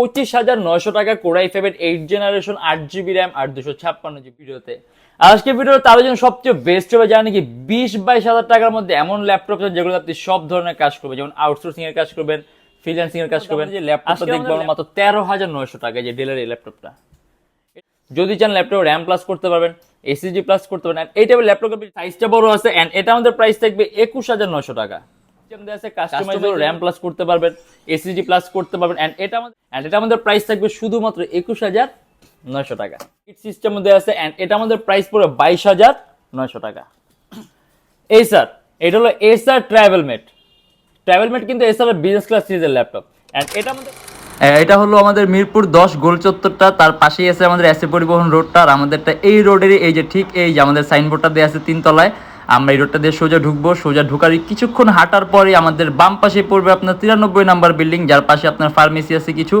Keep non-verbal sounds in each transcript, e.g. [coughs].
পঁচিশ হাজার নয়শো টাকা কোরাই ফাইভের এইট জেনারেশন আট জিবি র্যাম আর দুশো ছাপ্পান্ন জিবি ভিডিওতে। আজকে ভিডিওতে তার জন্য সবচেয়ে বেস্ট হবে জানি কি বিশ বাইশ হাজার টাকার মধ্যে এমন ল্যাপটপ আছে যেগুলো আপনি সব ধরনের কাজ করবেন যেমন আউটসোর্সিং এর কাজ করবেন ফ্রিল্যান্সিং এর কাজ করবেন। যে ল্যাপটপটা দেখব মাত্র তেরো হাজার নয়শো টাকা যে ডেলের এই ল্যাপটপটা যদি চান ল্যাপটপ র্যাম প্লাস করতে পারবেন এসিজি প্লাস করতে পারবেন এই টাইপের ল্যাপটপ সাইজটা বড় আছে এন্ড এটা আমাদের প্রাইস থাকবে একুশ হাজার নয়শো টাকা। আমাদের আছে কাস্টমাইজেবল র্যাম প্লাস করতে পারবেন এসিজি প্লাস করতে পারবেন এন্ড এটা আমাদের and এটা আমাদের প্রাইস থাকবে শুধুমাত্র একুশ হাজার নয়শো টাকা। সিস্টেম মধ্যে আছে এন্ড এটা আমাদের প্রাইস পড়বে বাইশ হাজার নয়শো টাকা। এই স্যার এটা হলো SR travel mate travel mate কিন্তু এসআর বিজনেস ক্লাস সিরিজের ল্যাপটপ এন্ড এটা আমাদের এটা হলো আমাদের মিরপুর দশ গোল চত্বরটা তার পাশেই আছে আমাদের এসে পরিবহন রোডটা আর আমাদেরটা এই রোডেরই এই যে ঠিক এই যে আমাদের সাইনবোর্ডটা দেওয়া আছে তিনতলায়। আমরা এই রোডটা দিয়ে সোজা ঢুকবো। সোজা ঢুকার কিছুক্ষণ হাঁটার পরে আমাদের বাম পাশে পড়বে আপনার তিরানব্বই নাম্বার বিল্ডিং, যার পাশে আপনার ফার্মেসি আছে কিছু।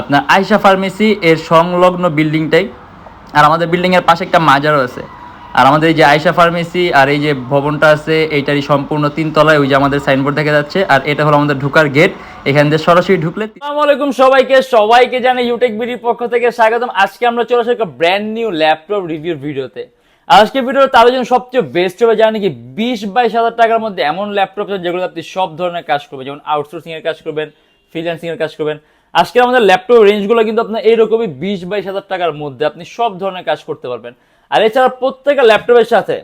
আপনার আয়সা ফার্মেসি, এর সংলগ্ন বিল্ডিংটাই। আর আমাদের বিল্ডিং এর পাশে একটা মাজারও আছে। আর আমাদের এই যে আয়সা ফার্মেসি আর এই যে ভবনটা আছে, এইটারই সম্পূর্ণ তিন তলায় ওই যে আমাদের সাইনবোর্ড দেখা যাচ্ছে। আর এটা হলো আমাদের ঢুকার গেট। এখান দিয়ে সরাসরি ঢুকলে আসসালামু আলাইকুম সবাইকে। সবাইকে জানাই ইউটেক বিডির পক্ষ থেকে স্বাগতম। আজকে আমরা চলে আসি একটা ব্র্যান্ড নিউ ল্যাপটপ রিভিউর ভিডিওতে আজকে ভিডিওর তাদের জন্য সবচেয়ে বেস্ট হবে জানি কি? বিশ, বাইশ হাজার টাকার মধ্যে এমন ল্যাপটপ আছে যেগুলো আপনি সব ধরনের কাজ করবেন। যেমন আউটসোর্সিং এর কাজ করবেন ফ্রিল্যান্সিং এর কাজ করবেন। আজকে আমাদের ল্যাপটপ রেঞ্জগুলো কিন্তু আপনার এইরকমই বিশ, বাইশ হাজার টাকার মধ্যে আপনি সব ধরনের কাজ করতে পারবেন। আর এছাড়া প্রত্যেকটা ল্যাপটপের সাথে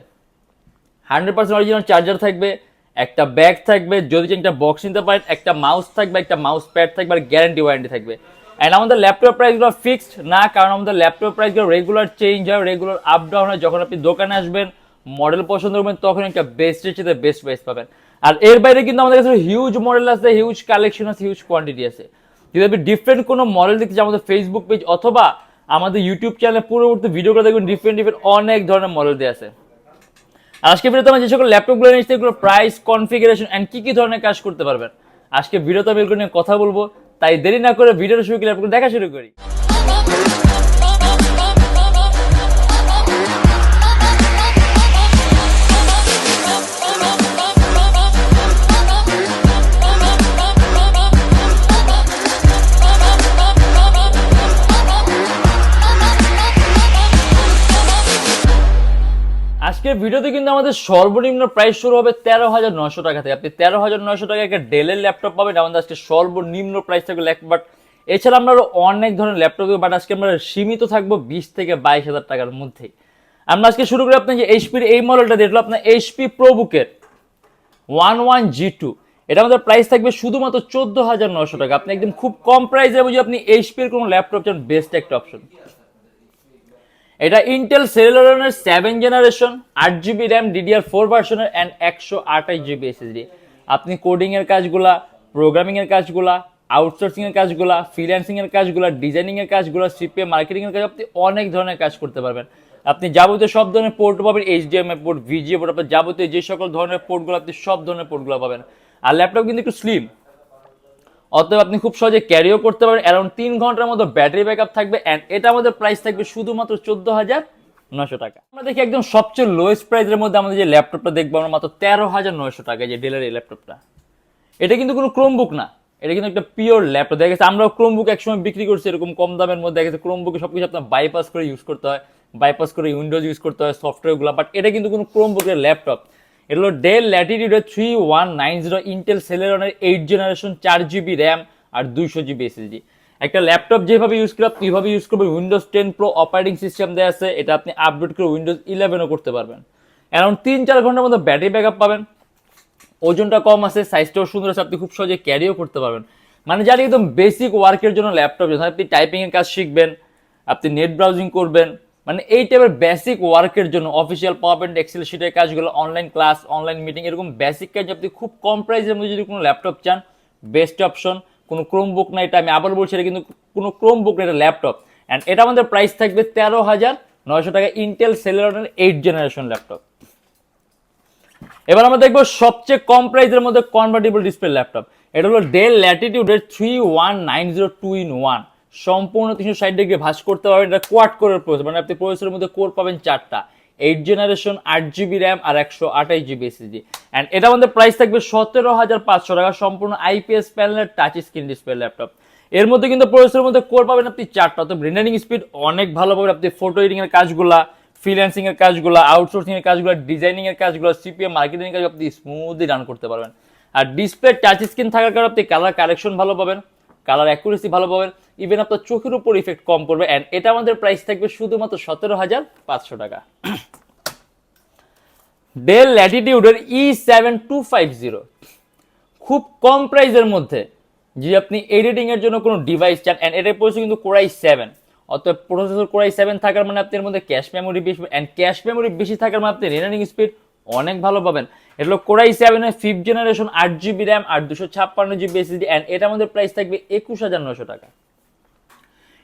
হান্ড্রেড পার্সেন্ট অরিজিনাল চার্জার থাকবে, একটা ব্যাগ থাকবে, যদি একটা বক্স নিতে পারেন, একটা মাউস থাকবে, একটা মাউস প্যাড থাকবে, আর গ্যারান্টি ওয়ারেন্টি থাকবে। অ্যান্ড আমাদের ল্যাপটপ প্রাইসগুলো ফিক্সড না, কারণ আমাদের ল্যাপটপ প্রাইসগুলো রেগুলার চেঞ্জ হয় রেগুলার আপ ডাউন হয়। যখন আপনি দোকানে আসবেন মডেল পছন্দ করবেন, তখন একটা বেস্টের চেয়ে বেস্ট প্রাইস পাবেন। আর এর বাইরে কিন্তু আমাদের কাছে হিউজ মডেল আছে হিউজ কালেকশন আছে হিউজ কোয়ান্টিটি আছে। যদি আপনি ডিফারেন্ট কোনো মডেল দেখতে চান, আমাদের ফেসবুক পেজ অথবা আমাদের ইউটিউব চ্যানেলে পূর্ববর্তী ভিডিওগুলো দেখবেন ডিফারেন্ট ডিফারেন্ট অনেক ধরনের মডেল দিয়ে আছে। আজকে ভিডিওতে আমরা যে সকল ল্যাপটপগুলো নিচ্ছি এগুলো প্রাইস কনফিগারেশন অ্যান্ড কি কি ধরনের কাজ করতে পারবেন, আজকে ভিডিওতে আমি এগুলো নিয়ে কথা বলব। তাই দেরি না করে ভিডিওটা শুরু করে দেখা শুরু করি। ভিডিওতে কিন্তু আমাদের সর্বনিম্ন প্রাইস শুরু হবে তেরো হাজার নয়শো টাকা থেকে। আপনি তেরো হাজার নয়শো টাকা একটা ডেলের ল্যাপটপ পাবেন আমাদের আজকে সর্বনিম্ন প্রাইস থাকবে বাট এছাড়া আমরা আরও অনেক ধরনের ল্যাপটপ বাট আজকে আমরা সীমিত থাকব বিশ থেকে বাইশ হাজার টাকার মধ্যেই। আমরা আজকে শুরু করি আপনার যে এইচপির এই মডেলটা দেখল আপনার এইচপি প্রবুকের ওয়ান ওয়ান জি টু। এটা আমাদের প্রাইস থাকবে শুধুমাত্র চোদ্দ হাজার নয়শো টাকা। আপনি একদম খুব কম প্রাইসে বুঝি আপনি এইচপির কোনো ল্যাপটপ চান বেস্ট একটা অপশন এটা ইন্টেল সেলুলারের সেভেন জেনারেশন আট জিবি র্যাম ডিডিআর ফোর ভার্সনের অ্যান্ড একশো আঠাশ জিবি এসএসডি আপনি কোডিংয়ের কাজগুলা প্রোগ্রামিংয়ের কাজগুলা আউটসোর্সিংয়ের কাজগুলা ফ্রিল্যান্সিং এর কাজগুলা ডিজাইনিং এর কাজগুলা সিপিএ মার্কেটিংয়ের কাজ, আপনি অনেক ধরনের কাজ করতে পারবেন। আপনি যাবতীয় সব ধরনের পোর্ট পাবেন এইচডিএমআই পোর্ট ভিজিএ পোর্ট আপনার যাবতীয় যে সকল ধরনের পোর্টগুলো আপনি সব ধরনের পোর্টগুলো পাবেন। আর ল্যাপটপ কিন্তু একটু স্লিম অতএব আপনি খুব সহজে ক্যারিও করতে পারবেন। অ্যারাউন্ড তিন ঘণ্টার মতো ব্যাটারি ব্যাকআপ থাকবে অ্যান্ড এটা আমাদের প্রাইস থাকবে শুধুমাত্র চোদ্দ হাজার নশো টাকা। আমরা দেখি একদম সবচেয়ে লোয়েস্ট প্রাইসের মধ্যে আমাদের যে ল্যাপটপটা দেখব, আমরা মাত্র তেরো হাজার নয়শো টাকা যে ডেলের ল্যাপটপটা এটা কিন্তু কোনো ক্রোমবুক না, এটা কিন্তু একটা পিওর ল্যাপটপ দেখা গেছে আমরা ক্রোমবুক একসময় বিক্রি করছি, এরকম কম দামের মধ্যে। দেখা গেছে ক্রোমবুকে সবকিছু আপনার বাইপাস করে ইউজ করতে হয় বাইপাস করে উইন্ডোজ ইউজ করতে হয় সফটওয়্যারগুলো বাট এটা কিন্তু কোনো ক্রোমবুকের ল্যাপটপ এটা হলো Dell ল্যাটিটিউডের three one nine zero Intel সেলেরনের eight generation চার জিবি র্যাম আর দুইশো জিবি এসএসডি একটা ল্যাপটপ যেভাবে ইউজ করে আপনি ওইভাবে ইউজ করবেন Windows ten pro operating system দেওয়া আছে, এটা আপনি আপডেট করে উইন্ডোজ ইলেভেনও করতে পারবেন। অ্যারাউন্ড তিন চার ঘণ্টার মধ্যে ব্যাটারি ব্যাক আপ পাবেন। ওজনটা কম আছে সাইজটাও সুন্দর আছে, আপনি খুব সহজে ক্যারিও করতে পারবেন। মানে যারা একদম বেসিক ওয়ার্কের জন্য ল্যাপটপ আপনি টাইপিংয়ের কাজ শিখবেন, আপনি নেট ব্রাউজিং করবেন মানে এই টাইপের বেসিক ওয়ার্কের জন্য অফিসিয়াল পাওয়ার পয়েন্ট এক্সেল শিটের কাজগুলো অনলাইন ক্লাস অনলাইন মিটিং এরকম বেসিক কাজ আপনি খুব কম প্রাইসের মধ্যে যদি কোনো ল্যাপটপ চান বেস্ট অপশন কোনো ক্রোম বুক না এটা আমি আবার বলছি, এটা কিন্তু কোনো ক্রোম বুক না এটা ল্যাপটপ অ্যান্ড এটা আমাদের প্রাইস থাকবে তেরো হাজার নয়শো টাকা ইন্টেল সেলেরনের এইট জেনারেশন ল্যাপটপ এবার আমরা দেখব সবচেয়ে কম প্রাইসের মধ্যে কনভার্টেবল ডিসপ্লে ল্যাপটপ এটা হলো Dell ল্যাটিটিউডের three one nine zero two in one সম্পূর্ণ তিনশো ষাট ডিগ্রি ভাস করতে পারবেন। এটা কোয়াট কোরের প্রসেসর মানে আপনি প্রসেসরের মধ্যে কোর পাবেন চারটা। এইট জেনারেশন আট জিবি র্যাম আর একশো আঠাশ জিবি এসএসডি অ্যান্ড এটা আমাদের প্রাইস থাকবে সতেরো হাজার পাঁচশো টাকা। সম্পূর্ণ আইপিএস প্যানেলের টাচ স্ক্রিন ডিসপ্লে ল্যাপটপ এর মধ্যে কিন্তু প্রসেসরের মধ্যে কোর পাবেন আপনি চারটা। তো রেন্ডারিং স্পিড অনেক ভালো পাবেন আপনি ফটো এডিটিং কাজগুলা ফ্রিল্যান্সিং এর কাজগুলো আউটসোর্সিং এর কাজগুলো ডিজাইনিং এর কাজগুলো সিপিএম মার্কেটিং এর কাজ আপনি স্মুথলি রান করতে পারবেন। আর ডিসপ্লে টাচ স্ক্রিন থাকার কারণে আপনি কালার কারেকশন ভালো পাবেন। কালার অ্যাকুরেসি ভালো পাবেন ইভেন আপনার চোখের উপর ইফেক্ট কম করবে অ্যান্ড এটা আমাদের প্রাইস থাকবে শুধুমাত্র সতেরো হাজার পাঁচশো টাকা। Dell ল্যাটিটিউডের E seven two five zero খুব কম প্রাইসের মধ্যে যে আপনি এডিটিং এর জন্য কোনো ডিভাইস চান অ্যান্ড এটার পড়েছে কিন্তু কোরাই সেভেন অর্থাৎ প্রসেসর কোরাই সেভেন থাকার মানে আপনি এর মধ্যে ক্যাশ মেমোরি বেশি অ্যান্ড ক্যাশ মেমোরি বেশি থাকার মানে আপনি রেনারিং স্পিড অনেক ভালো পাবেন। এটা হলো কোরাই সেভেনের ফিফথ জেনারেশন আট জিবি র্যাম আর দুশো ছাপ্পান্ন জিবি এসএসডি অ্যান্ড এটা আমাদের প্রাইস থাকবে একুশ হাজার নশো টাকা।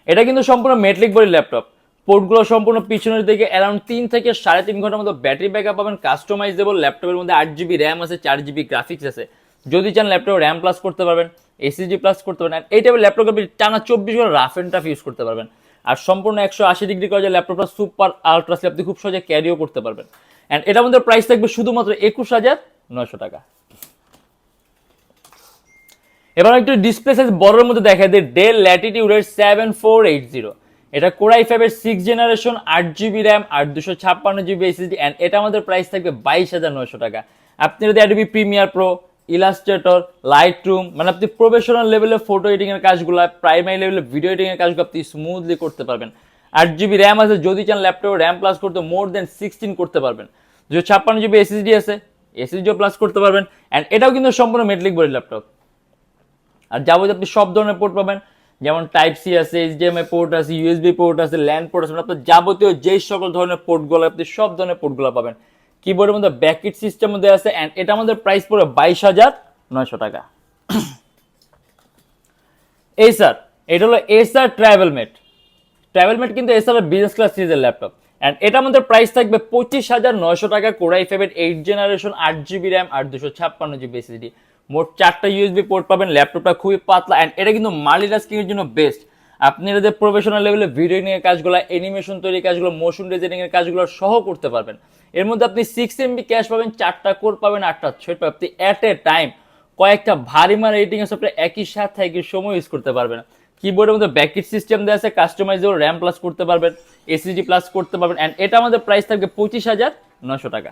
এটা কিন্তু সম্পূর্ণ মেটলিক বডি ল্যাপটপ পোর্টগুলো সম্পূর্ণ পিছনের দিকে অ্যারাউন্ড তিন থেকে সাড়ে তিন ঘণ্টার মতো ব্যাটারি ব্যাকআপ পাবেন কাস্টমাইজেবল ল্যাপটপের মধ্যে আট জিবি র্যাম আছে, চার জিবি গ্রাফিক্স আছে। যদি চান ল্যাপটপ র্যাম প্লাস করতে পারবেন এসএসডি প্লাস করতে পারবেন এই টাইপের ল্যাপটপ আপনি টানা চব্বিশ ঘণ্টা রাফ অ্যান্ড টাফ ইউজ করতে পারবেন। আর সম্পূর্ণ একশো আশি ডিগ্রি করা যে ল্যাপটপটা সুপার আলট্রা আপনি খুব সহজে ক্যারিও করতে পারবেন। অ্যান্ড এটা আমাদের প্রাইস থাকবে শুধুমাত্র একুশ হাজার নয়শো টাকা। এবার একটু ডিসপ্লে সাইজ বড়ের মধ্যে দেখা যায় ডেল ল্যাটিটিউডের সেভেন ফোর এইট জিরো এটা কোরাই ফাইভের সিক্স জেনারেশন আট জিবি র্যাম আর দুশো ছাপ্পান্ন জিবি এসএসডি অ্যান্ড এটা আমাদের প্রাইস থাকবে বাইশ হাজার নয়শো টাকা। আপনি যদি Adobe Premiere Pro Illustrator Lightroom মানে আপনি প্রফেশনাল লেভেলে ফটো এডিটিং এর কাজগুলো প্রাইমারি লেভেলে ভিডিও এডিটিং এর কাজগুলো আপনি স্মুথলি করতে পারবেন। আট জিবি র্যাম আছে, যদি চান ল্যাপটপে র্যাম প্লাস করতে মোর দেন সিক্সটিন করতে পারবেন। যে ছাপ্পান্ন জিবি এসএসডি আছে এসএসডিও প্লাস করতে পারবেন। অ্যান্ড এটাও কিন্তু সম্পূর্ণ মেটলিক বডি ল্যাপটপ আর যাবতীয় আপনি সব ধরনের পোর্ট পাবেন, যেমন টাইপ সি আছে এইচডিএমআই পোর্ট আছে ইউএসবি পোর্ট আছে ল্যান্ড পোর্ট আছে, আপনার যাবতীয় যেই সকল ধরনের পোর্টগুলো আপনি সব ধরনের পোর্টগুলো পাবেন। কিবোর্ডের মধ্যে ব্যাকেট সিস্টেম মধ্যে আছে অ্যান্ড এটা আমাদের প্রাইস পড়বে বাইশ হাজার নয়শো টাকা। [coughs] এই স্যার এটা হলো SR travel mate travel mate কিন্তু এসআর বিজনেস ক্লাস সিরিজের ল্যাপটপ অ্যান্ড এটা আমাদের প্রাইস থাকবে পঁচিশ হাজার নয়শো টাকা কোরাই ফাইভের এইট জেনারেশন আট জিবি র্যাম আর দুশো ছাপ্পান্ন জিবি এসএসডি মোট চারটা ইউএসবি পোর্ট পাবেন ল্যাপটপটা খুবই পাতলা অ্যান্ড এটা কিন্তু মাল্টিটাস্কিং এর জন্য বেস্ট আপনি এটাতে প্রফেশনাল লেভেলে ভিডিও এর কাজগুলো অ্যানিমেশন তৈরির কাজগুলো মোশন ডিজাইনিং এর কাজগুলো সহ করতে পারবেন। এর মধ্যে আপনি সিক্স এমবি ক্যাশ পাবেন, চারটা কোর পাবেন, আটটা ছয় পাবেন। আপনি অ্যাট এ টাইম কয়েকটা ভারী মার এডিটিং সফটওয়্যার একই সাথে একই সময় ইউজ করতে পারবেন। কিবোর্ডের মধ্যে ব্যাকেট সিস্টেম দেওয়া আছে কাস্টমাইজেবল র্যাম প্লাস করতে পারবেন এসএসডি প্লাস করতে পারবেন অ্যান্ড এটা আমাদের প্রাইস থাকবে পঁচিশ হাজার নশো টাকা।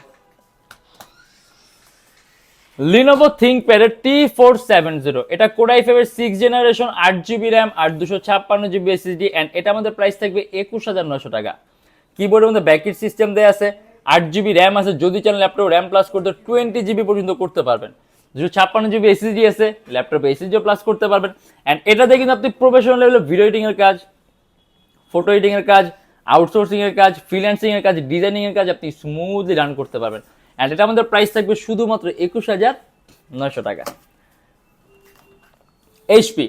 লিনোভো থিঙ্কপ্যাডের টি ফোর সেভেন জিরো এটা কোডাই ফাইভের সিক্স জেনারেশন আট জিবি র্যাম আর দুশো ছাপ্পান্ন জিবি এসএসডি অ্যান্ড এটা আমাদের প্রাইস থাকবে একুশ হাজার নশো টাকা। কিবোর্ডের মধ্যে ব্যাকেট সিস্টেম দেওয়া আছে আট জিবি র্যাম আছে, যদি চান ল্যাপটপ র্যাম প্লাস করতে টোয়েন্টি জিবি পর্যন্ত করতে পারবেন। দুশো ছাপ্পান্ন জিবি এসএসডি আছে ল্যাপটপে এসএসডিও প্লাস করতে পারবেন। অ্যান্ড এটাতে কিন্তু আপনি প্রফেশনাল লেভেলে ভিডিও এডিটিং এর কাজ ফটো এডিটিং এর কাজ আউটসোর্সিংয়ের কাজ ফ্রিল্যান্সিংয়ের কাজ ডিজাইনিংয়ের কাজ আপনি স্মুথলি রান করতে পারবেন। অ্যান্ড এটা আমাদের প্রাইস থাকবে শুধুমাত্র একুশ হাজার নয়শো টাকা। এইচপি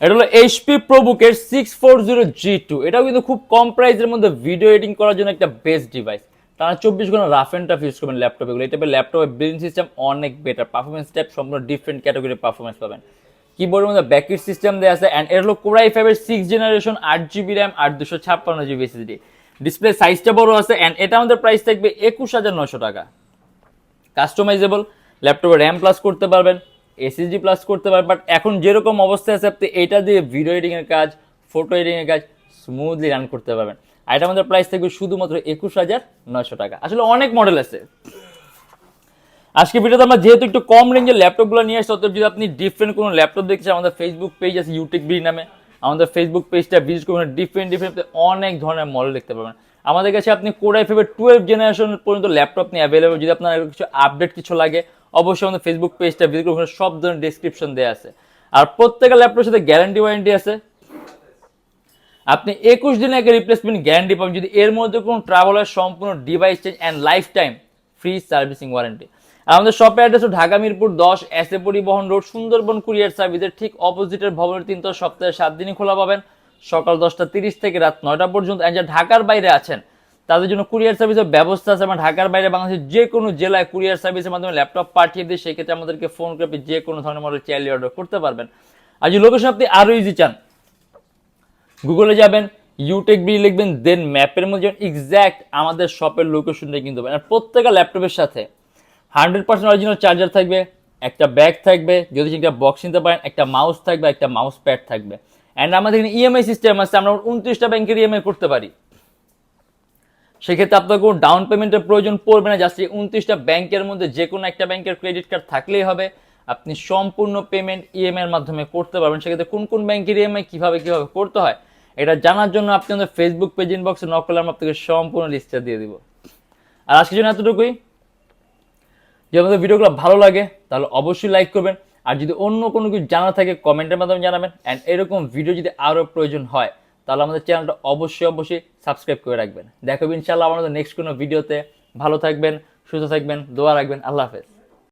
এটা হলো HP প্রোবুকের six four zero G two এটাও কিন্তু খুব কম প্রাইসের মধ্যে ভিডিও এডিটিং করার জন্য একটা বেস্ট ডিভাইস তারা চব্বিশ ঘণ্টা রাফ অ্যান্ড টাফ ইউজ করবেন ল্যাপটপ এগুলো। এটা ল্যাপটপের বিল্ডিং সিস্টেম অনেক বেটার পারফরমেন্স টাইপ সম্পূর্ণ ডিফারেন্ট ক্যাটাগরির পারফরমেন্স পাবেন। কিবোর্ডের মধ্যে ব্যাকেট সিস্টেম দেওয়া আছে অ্যান্ড এর হলো কোরাই ফাইভের সিক্স জেনারেশন আট জিবি র্যাম আর দুশো ছাপ্পান্ন জিবি এসএসডি ডিসপ্লে সাইজটা বড় আছে অ্যান্ড এটা আমাদের প্রাইস থাকবে একুশ হাজার নশো টাকা। কাস্টমাইজেবল ল্যাপটপে র্যাম প্লাস করতে পারবেন এসএসডি প্লাস করতে পারবেন বাট এখন যেরকম অবস্থায় আছে আপনি এটা দিয়ে ভিডিও এডিটিং এর কাজ ফটো এডিটিং এর কাজ স্মুথলি রান করতে পারবেন। এটা আমাদের প্রাইস থাকবে শুধুমাত্র একুশ হাজার নয়শো টাকা। আসলে অনেক মডেল আছে। আজকে ভিডিওতে আমরা যেহেতু একটু কম রেঞ্জের ল্যাপটপগুলো নিয়ে আসছি, অতএব যদি আপনি ডিফারেন্ট কোনো ল্যাপটপ দেখছেন আমাদের ফেসবুক পেজ আছে ইউটিক বি নামে। আমাদের ফেসবুক পেজটা ভিজিট করবেন ডিফারেন্ট ডিফারেন্ট অনেক ধরনের মডেল দেখতে পাবেন। আমাদের কাছে আপনি কোডাই ফেভের টুয়েলভ জেনারেশন পর্যন্ত ল্যাপটপ নিয়ে অ্যাভেলেবল যদি আপনার কিছু আপডেট কিছু লাগে, অবশ্যই আমাদের ফেসবুক পেজটা ভিজিট করবেন সব ধরনের ডিসক্রিপশন দেওয়া আছে। আর প্রত্যেকটা ল্যাপটপের সাথে গ্যারান্টি ওয়ারেন্টি আছে। আপনি একুশ দিনে একটা রিপ্লেসমেন্ট গ্যারান্টি পাবেন। যদি এর মধ্যে কোনো ট্রাভেলার সম্পূর্ণ device change and lifetime free servicing warranty আমাদের শপের অ্যাড্রেস ঢাকা মিরপুর দশ এস এ পরিবহন রোড, সুন্দরবন কুরিয়ার সার্ভিসের ঠিক অপোজিটের ভবনের তিনটা সপ্তাহে সাত দিনই খোলা পাবেন। সকাল দশটা তিরিশ থেকে রাত নয়টা পর্যন্ত। যারা ঢাকার বাইরে আছেন, তাদের জন্য কুরিয়ার সার্ভিসের ব্যবস্থা আছে। আমরা ঢাকার বাইরে বাংলাদেশের যে কোনো জেলায় কুরিয়ার সার্ভিসের মাধ্যমে ল্যাপটপ পাঠিয়ে দিয়ে সেক্ষেত্রে আমাদেরকে ফোন করে যে কোনো ধরনের মডেল চাইলে অর্ডার করতে পারবেন। আর যদি লোকেশন আপনি আরও ইজি চান গুগলে যাবেন ইউটেক বি লিখবেন দেন ম্যাপের মধ্যে এক্স্যাক্ট আমাদের শপের লোকেশনটা কিন্তু পাবেন। প্রত্যেকটা ল্যাপটপের সাথে হান্ড্রেড পার্সেন্ট অরিজিনাল চার্জার থাকবে, একটা ব্যাগ থাকবে, যদি একটা বক্স নিতে পারেন, একটা মাউস থাকবে, একটা মাউস প্যাড থাকবে। অ্যান্ড আমাদের এখানে ইএমআই সিস্টেম আছে, আমরা উনত্রিশটা ব্যাংকের ইএমআই করতে পারি। সেক্ষেত্রে আপনার কোনো ডাউন পেমেন্টের প্রয়োজন পড়বে না জাস্ট এই উনত্রিশটা ব্যাংকের মধ্যে যে কোনো একটা ব্যাংকের ক্রেডিট কার্ড থাকলেই হবে। আপনি সম্পূর্ণ পেমেন্ট ইএমআই এর মাধ্যমে করতে পারবেন। সেক্ষেত্রে কোন কোন ব্যাংকের ইএমআই কীভাবে কীভাবে করতে হয় এটা জানার জন্য আপনি আমাদের ফেসবুক পেজ ইনবক্সে নক করলে আমরা আপনাকে সম্পূর্ণ লিস্টটা দিয়ে দিব। আর আজকের জন্য এতটুকুই। যদি আমাদের ভিডিওগুলো ভালো লাগে, তাহলে অবশ্যই লাইক করবেন। আর যদি অন্য কোনো কিছু জানা থাকে কমেন্টের মাধ্যমে জানাবেন। অ্যান্ড এরকম ভিডিও যদি আরও প্রয়োজন হয়, তাহলে আমাদের চ্যানেলটা অবশ্যই অবশ্যই সাবস্ক্রাইব করে রাখবেন। দেখাবেন ইনশাল্লাহ আমাদের নেক্সট কোনো ভিডিওতে ভালো থাকবেন, সুস্থ থাকবেন, দোয়া রাখবেন। আল্লাহ হাফেজ।